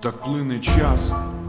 Так плине час,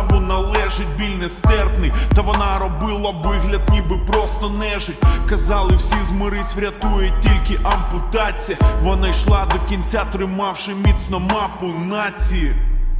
праву належить, біль нестерпний. Та вона робила вигляд, ніби просто нежить. Казали, всі змирись, врятує тільки ампутація. Вона йшла до кінця, тримавши міцно мапу нації.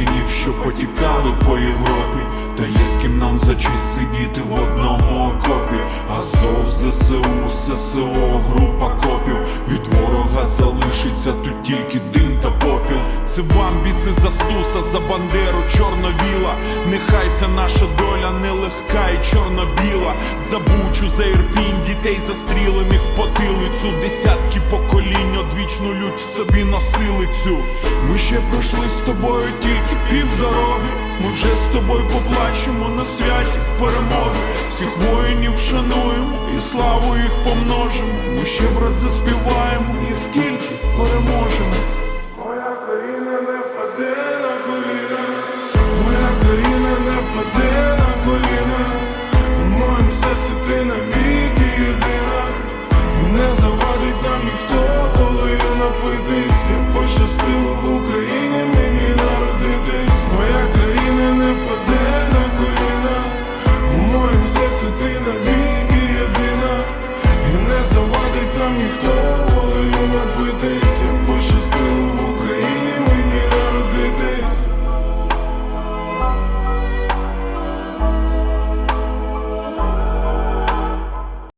синів, що потікали по Європі, та є з ким нам за честь сидіти в одному окопі. Азов, ЗСУ, ССО, група вам за стуса, за бандеру, чорновіла. Нехай вся наша доля нелегка і чорно-біла. За бучу, за ірпінь, дітей застрілених в потилицю. Десятки поколінь одвічну лють в собі носили цю. Ми ще пройшли з тобою тільки півдороги. Ми вже з тобою поплачемо на святі перемоги. Всіх воїнів шануємо і славу їх помножимо. Ми ще брат заспіваємо, як тільки переможемо.